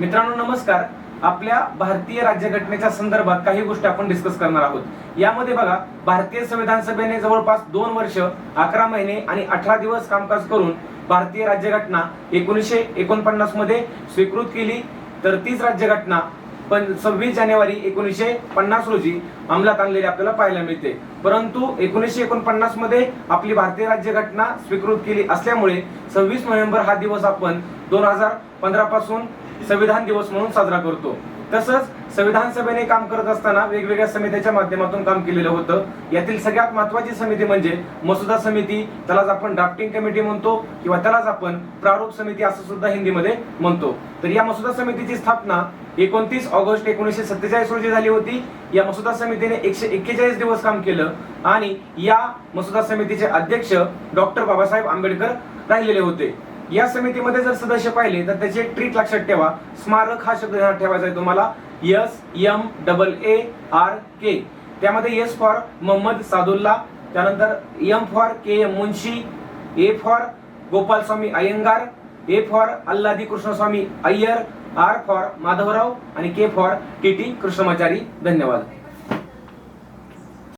मित्रांनो नमस्कार. आपल्या भारतीय राज्यघटनेच्या संदर्भात काही गोष्टी आपण डिस्कस करणार आहोत. यामध्ये बघा भारतीय संविधान सभेने जवळपास दोन वर्ष अकरा महिने आणि अठरा दिवस कामकाज करून भारतीय राज्यघटना एकोणीसशे एकोणपन्नासमध्ये स्वीकृत केली. तर तीच राज्यघटना पण सव्वीस जानेवारी एकोणीसशे पन्नास रोजी अंमलात आणलेली आपल्याला पाहायला मिळते. परंतु एकोणीसशे एकोणपन्नासमध्ये आपली भारतीय राज्यघटना स्वीकृत केली असल्यामुळे सव्वीस नोव्हेंबर हा दिवस आपण दोन हजार पंधरा पासून संविधान दिवस म्हणून साजरा करतो. तसंच संविधान सभेने काम करत असताना वेगवेगळ्या समित्याच्या माध्यमातून काम केलेलं होतं. यातील सगळ्यात महत्वाची समिती म्हणजे मसुदा समिती त्यालाच आपण ड्राफ्टिंग कमिटी म्हणतो किंवा त्यालाच आपण प्रारूप समिती असं सुद्धा हिंदीमध्ये म्हणतो. तर या मसुदा समितीची स्थापना एकोणतीस ऑगस्ट एकोणीसशे सत्तेचाळीस रोजी झाली होती. या मसुदा समितीने एकशे एक्केचाळीस दिवस काम केलं आणि या मसुदा समितीचे अध्यक्ष डॉक्टर बाबासाहेब आंबेडकर राहिलेले होते. या समितीमध्ये जर सदस्य पाहिले तर त्याची एक ट्रिक लक्षात ठेवा. स्मारक हा शब्द ठेवायचा आहे तुम्हाला. Yes M double A R K त्यामध्ये एस फॉर मोहम्मद सादुल्ला त्यानंतर M for K M Munshi A for Gopal Swami Ayyangar A for Alladi Krishnaswamy Ayyar R for Madhavrao आणि K for T T Krishnamachari. धन्यवाद.